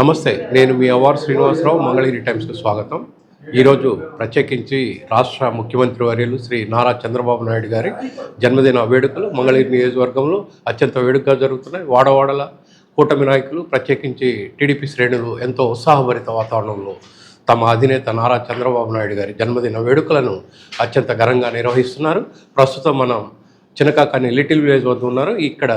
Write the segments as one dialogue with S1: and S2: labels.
S1: నమస్తే నేను మీ అవార్ శ్రీనివాసరావు మంగళగిరి టైమ్స్కి స్వాగతం. ఈరోజు ప్రత్యేకించి రాష్ట్ర ముఖ్యమంత్రి వర్యులు శ్రీ నారా చంద్రబాబు నాయుడు గారి జన్మదిన వేడుకలు మంగళగిరి నియోజకవర్గంలో అత్యంత వేడుకగా జరుగుతున్నాయి. వాడవాడల కూటమి నాయకులు ప్రత్యేకించి టీడీపీ శ్రేణులు ఎంతో ఉత్సాహభరిత వాతావరణంలో తమ అధినేత నారా చంద్రబాబు నాయుడు గారి జన్మదిన వేడుకలను అత్యంత ఘనంగా నిర్వహిస్తున్నారు. ప్రస్తుతం మనం చినకాకాని లిటిల్ విలేజ్ వద్ద ఉన్నారు. ఇక్కడ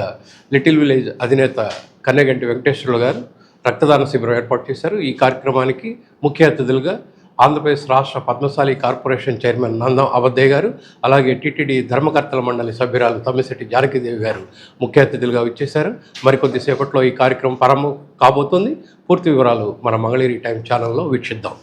S1: లిటిల్ విలేజ్ అధినేత కన్నెగంటి వెంకటేశ్వరులు గారు రక్తదాన శిబిరం ఏర్పాటు చేశారు. ఈ కార్యక్రమానికి ముఖ్య అతిథులుగా ఆంధ్రప్రదేశ్ రాష్ట్ర పద్మశాలి కార్పొరేషన్ చైర్మన్ నందం అబద్దయ్య గారు అలాగే టీటీడీ ధర్మకర్తల మండలి సభ్యురాలు తమ్మిశెట్టి జానకిదేవి గారు ముఖ్య అతిథులుగా వచ్చేశారు. మరికొద్దిసేపట్లో ఈ కార్యక్రమం ప్రారంభం కాబోతుంది. పూర్తి వివరాలు మన మంగళగిరి టైం ఛానల్లో వీక్షిద్దాం.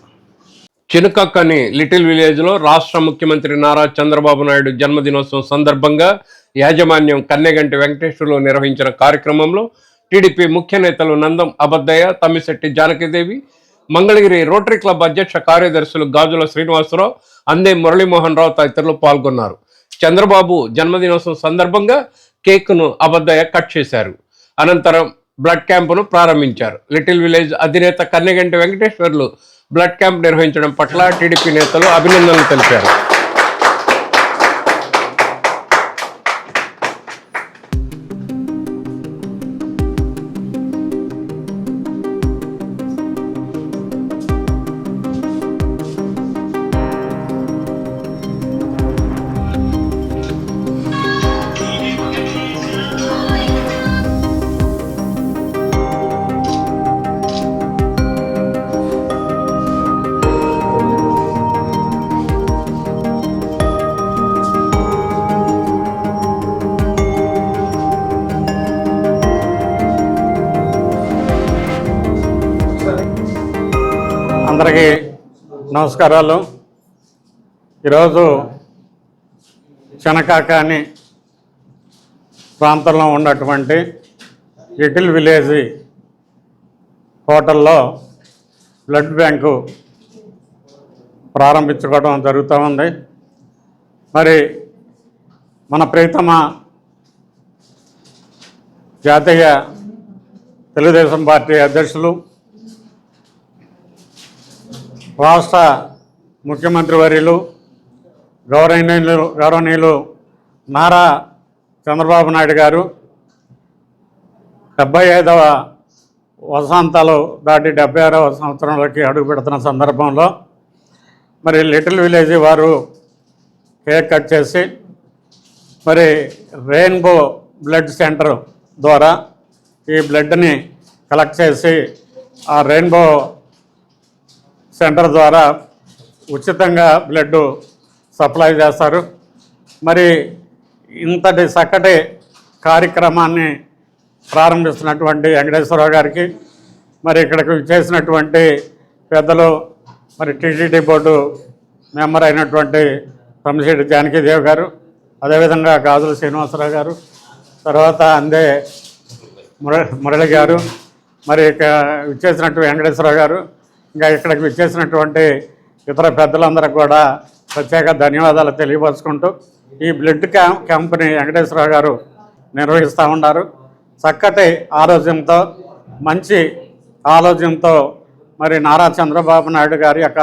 S1: చినకక్కని లిటిల్ విలేజ్లో రాష్ట్ర ముఖ్యమంత్రి నారా చంద్రబాబు నాయుడు జన్మదినోత్సవం సందర్భంగా యాజమాన్యం కన్నెగంటి వెంకటేశ్వర్లు నిర్వహించిన కార్యక్రమంలో టీడీపీ ముఖ్య నేతలు నందం అబద్దయ్య తమ్మిశెట్టి జానకిదేవి మంగళగిరి రోటరీ క్లబ్ అధ్యక్ష కార్యదర్శులు గాజుల శ్రీనివాసరావు అందే మురళీమోహన్ రావు తదితరులు పాల్గొన్నారు. చంద్రబాబు జన్మదినోత్సవం సందర్భంగా కేక్ను అబద్దయ్య కట్ చేశారు. అనంతరం బ్లడ్ క్యాంపును ప్రారంభించారు. లిటిల్ విలేజ్ అధినేత కన్నెగంటి వెంకటేశ్వర్లు బ్లడ్ క్యాంప్ నిర్వహించడం పట్ల టీడీపీ నేతలు అభినందనలు తెలిపారు.
S2: నమస్కారాలు. ఈరోజు చెనకాకాని ప్రాంతంలో ఉన్నటువంటి లిటిల్ విలేజ్ హోటల్లో బ్లడ్ బ్యాంకు ప్రారంభించుకోవడం జరుగుతూ ఉంది. మరి మన ప్రీతమ జాతీయ తెలుగుదేశం పార్టీ అధ్యక్షులు రాష్ట్ర ముఖ్యమంత్రి వర్యులు గౌరవనీయులు గౌరవనీయులు నారా చంద్రబాబు నాయుడు గారు డెబ్బై ఐదవ వసంతాలు దాటి డెబ్బై ఆరవ సంవత్సరంలోకి అడుగు పెడుతున్న సందర్భంలో మరి లిటిల్ విలేజ్ వారు కేక్ కట్ చేసి మరి రెయిన్బో బ్లడ్ సెంటర్ ద్వారా ఈ బ్లడ్ని కలెక్ట్ చేసి ఆ రెయిన్బో సెంటర్ ద్వారా ఉచితంగా బ్లడ్ సప్లై చేస్తారు. మరి ఇంతటి చక్కటి కార్యక్రమాన్ని ప్రారంభిస్తున్నటువంటి వెంకటేశ్వరరావు గారికి మరి ఇక్కడికి చేసినటువంటి పెద్దలు మరి టీటీడీ బోర్డు మెంబర్ అయినటువంటి తమ్మిశెట్టి జానకీదేవి గారు అదేవిధంగా గాజుల శ్రీనివాసరావు గారు తర్వాత అందే మురళి గారు మరి ఇక ఇచ్చేసినట్టు వెంకటేశ్వరరావు గారు ఇంకా ఇక్కడికి విచ్చేసినటువంటి ఇతర పెద్దలందరికీ కూడా ప్రత్యేక ధన్యవాదాలు తెలియపరుచుకుంటూ ఈ బ్లడ్ క్యాంప్ క్యాంప్ని వెంకటేశ్వరరావు గారు నిర్వహిస్తూ ఉన్నారు. చక్కటి ఆరోగ్యంతో మంచి ఆలోచనతో మరి నారా చంద్రబాబు నాయుడు గారి యొక్క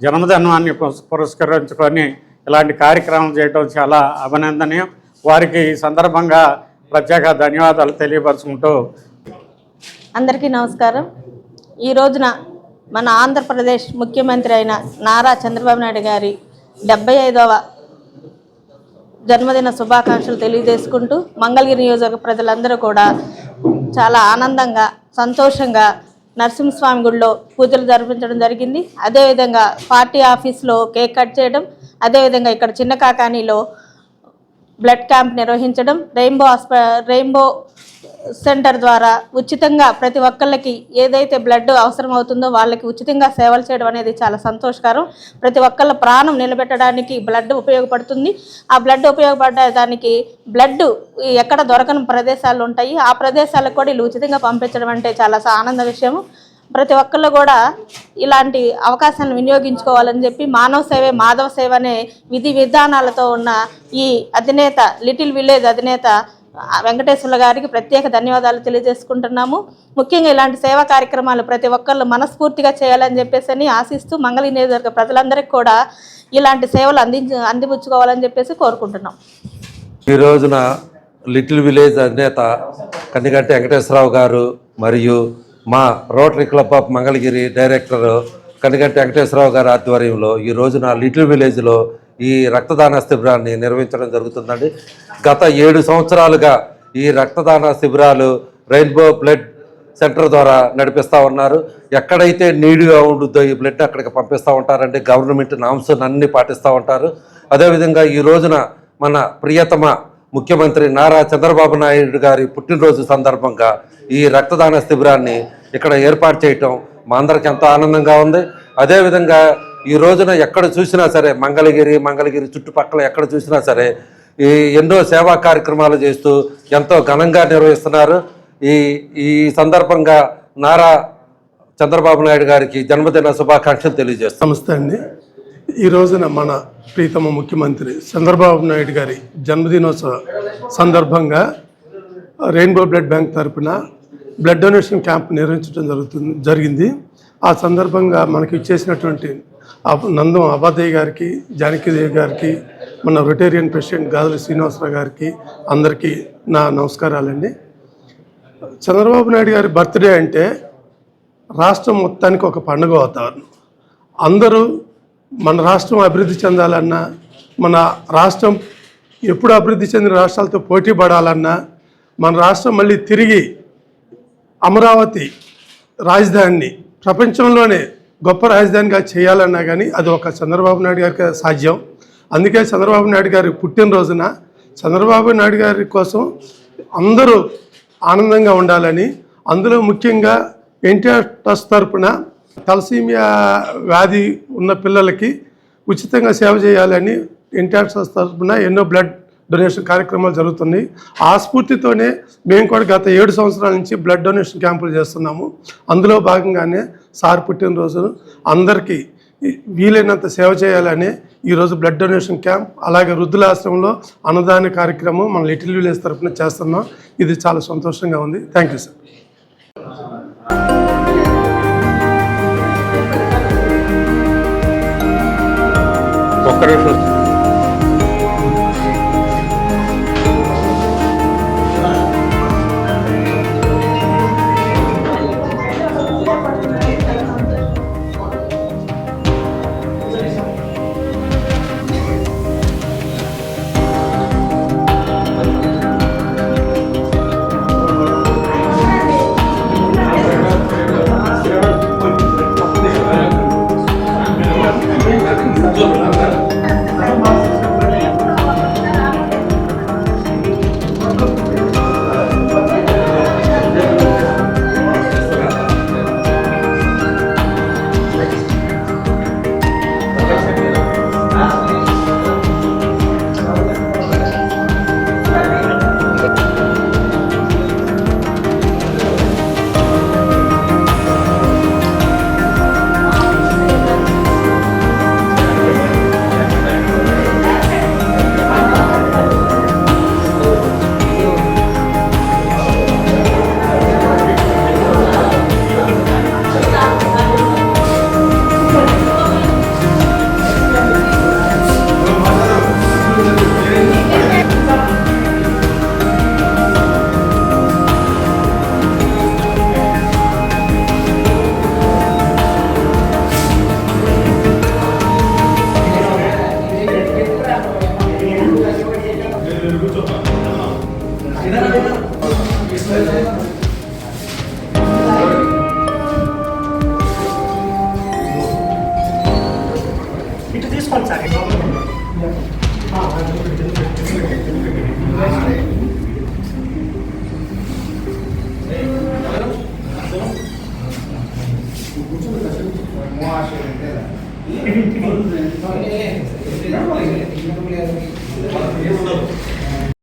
S2: జన్మదినాన్ని పురస్కరించుకొని ఇలాంటి కార్యక్రమం చేయడం చాలా అభినందనీయం. వారికి ఈ సందర్భంగా ప్రత్యేక ధన్యవాదాలు తెలియపరుచుకుంటూ
S3: అందరికీ నమస్కారం. ఈ రోజున మన ఆంధ్రప్రదేశ్ ముఖ్యమంత్రి అయిన నారా చంద్రబాబు నాయుడు గారి డెబ్బై ఐదవ జన్మదిన శుభాకాంక్షలు తెలియజేసుకుంటూ మంగళగిరి నియోజక ప్రజలందరూ కూడా చాలా ఆనందంగా సంతోషంగా నరసింహస్వామి గుడిలో పూజలు జరిపించడం జరిగింది. అదేవిధంగా పార్టీ ఆఫీస్లో కేక్ కట్ చేయడం అదేవిధంగా ఇక్కడ చిన్న కాకానీలో బ్లడ్ క్యాంప్ నిర్వహించడం రెయిన్బో హాస్ప రెయిన్బో సెంటర్ ద్వారా ఉచితంగా ప్రతి ఒక్కళ్ళకి ఏదైతే బ్లడ్ అవసరం అవుతుందో వాళ్ళకి ఉచితంగా సేవలు చేయడం అనేది చాలా సంతోషకరం. ప్రతి ఒక్కళ్ళ ప్రాణం నిలబెట్టడానికి బ్లడ్ ఉపయోగపడుతుంది. ఆ బ్లడ్ ఉపయోగపడడానికి బ్లడ్ ఎక్కడ దొరకని ప్రదేశాలు ఉంటాయి. ఆ ప్రదేశాలకు కూడా వీళ్ళు ఉచితంగా పంపించడం అంటే చాలా ఆనంద విషయము ప్రతి ఒక్కళ్ళు కూడా ఇలాంటి అవకాశాలను వినియోగించుకోవాలని చెప్పి మానవ సేవే మాధవ సేవ అనే విధి విధానాలతో ఉన్న ఈ అధినేత లిటిల్ విలేజ్ అధినేత వెంకటేశ్వర్ల గారికి ప్రత్యేక ధన్యవాదాలు తెలియజేసుకుంటున్నాము. ముఖ్యంగా ఇలాంటి సేవా కార్యక్రమాలు ప్రతి ఒక్కళ్ళు మనస్ఫూర్తిగా చేయాలని చెప్పేసి అని ఆశిస్తూ మంగళి నియోజకవర్గ ప్రజలందరికీ కూడా ఇలాంటి సేవలు అందించ అందిపుచ్చుకోవాలని చెప్పేసి కోరుకుంటున్నాం.
S4: ఈ రోజున లిటిల్ విలేజ్ అధినేత కన్నిగంటి వెంకటేశ్వరరావు గారు మరియు మా rotary club of Mangalagiri director Kanniganti Venkateswararao గారి ఆధ్వర్యంలో ఈ రోజున లిటిల్ విలేజ్లో ఈ రక్తదాన శిబిరాన్ని నిర్వహించడం జరుగుతుందండి. గత ఏడు సంవత్సరాలుగా ఈ రక్తదాన శిబిరాలు రెయిన్బో బ్లడ్ సెంటర్ ద్వారా నడిపిస్తూ ఉన్నారు. ఎక్కడైతే నీడుగా ఉండుద్దో ఈ బ్లడ్ అక్కడికి పంపిస్తూ ఉంటారండి. గవర్నమెంట్ నామ్స్ అన్ని పాటిస్తూ ఉంటారు. అదేవిధంగా ఈ రోజున మన ప్రియతమ ముఖ్యమంత్రి నారా చంద్రబాబు నాయుడు గారి పుట్టినరోజు సందర్భంగా ఈ రక్తదాన శిబిరాన్ని ఇక్కడ ఏర్పాటు చేయటం మా అందరికి ఎంతో ఆనందంగా ఉంది. అదేవిధంగా ఈ రోజున ఎక్కడ చూసినా సరే మంగళగిరి మంగళగిరి చుట్టుపక్కల ఎక్కడ చూసినా సరే ఈ ఎన్నో సేవా కార్యక్రమాలు చేస్తూ ఎంతో ఘనంగా నిర్వహిస్తున్నారు. ఈ ఈ సందర్భంగా నారా చంద్రబాబు నాయుడు గారికి జన్మదిన శుభాకాంక్షలు తెలియజేస్తాం
S5: నమస్తే అండి. ఈ రోజున మన ప్రీతమ ముఖ్యమంత్రి చంద్రబాబు నాయుడు గారి జన్మదినోత్సవ సందర్భంగా రెయిన్బో బ్లడ్ బ్యాంక్ తరపున బ్లడ్ డొనేషన్ క్యాంప్ నిర్వహించడం జరుగుతుంది జరిగింది. ఆ సందర్భంగా మనకి ఇచ్చేసినటువంటి నందం అబాదయ్య గారికి జానకిదేవి గారికి మన రొటేరియన్ ప్రెసిడెంట్ గాజుల శ్రీనివాసరావు గారికి అందరికీ నా నమస్కారాలండి. చంద్రబాబు నాయుడు గారి బర్త్డే అంటే రాష్ట్రం మొత్తానికి ఒక పండుగ వాతావరణం. అందరూ మన రాష్ట్రం అభివృద్ధి చెందాలన్నా మన రాష్ట్రం ఎప్పుడు అభివృద్ధి చెందిన రాష్ట్రాలతో పోటీ పడాలన్నా మన రాష్ట్రం మళ్ళీ తిరిగి అమరావతి రాజధానిని ప్రపంచంలోనే గొప్ప రాజధానిగా చేయాలన్నా కానీ అది ఒక చంద్రబాబు నాయుడు గారికి సాధ్యం. అందుకే చంద్రబాబు నాయుడు గారి పుట్టినరోజున చంద్రబాబు నాయుడు గారి కోసం అందరూ ఆనందంగా ఉండాలని అందులో ముఖ్యంగా ఎన్టీఆర్ ట్రస్ట్ తరపున తలసీమియా వ్యాధి ఉన్న పిల్లలకి ఉచితంగా సేవ చేయాలని ఎన్టీఆర్ ట్రస్ట్ తరపున ఎన్నో బ్లడ్ డొనేషన్ కార్యక్రమాలు జరుగుతున్నాయి. ఆ స్ఫూర్తితోనే మేము కూడా గత ఏడు సంవత్సరాల నుంచి బ్లడ్ డొనేషన్ క్యాంపులు చేస్తున్నాము. అందులో భాగంగానే సార్ పుట్టినరోజు. అందరికీ వీలైనంత సేవ చేయాలని ఈరోజు బ్లడ్ డొనేషన్ క్యాంప్ అలాగే వృద్ధులాశ్రమంలో అన్నదాన కార్యక్రమం మన లిటిల్ విలేజ్ తరఫున చేస్తున్నాం. ఇది చాలా సంతోషంగా ఉంది. థ్యాంక్ యూ సార్
S1: ఒక్క నిమిషం
S6: Gracias.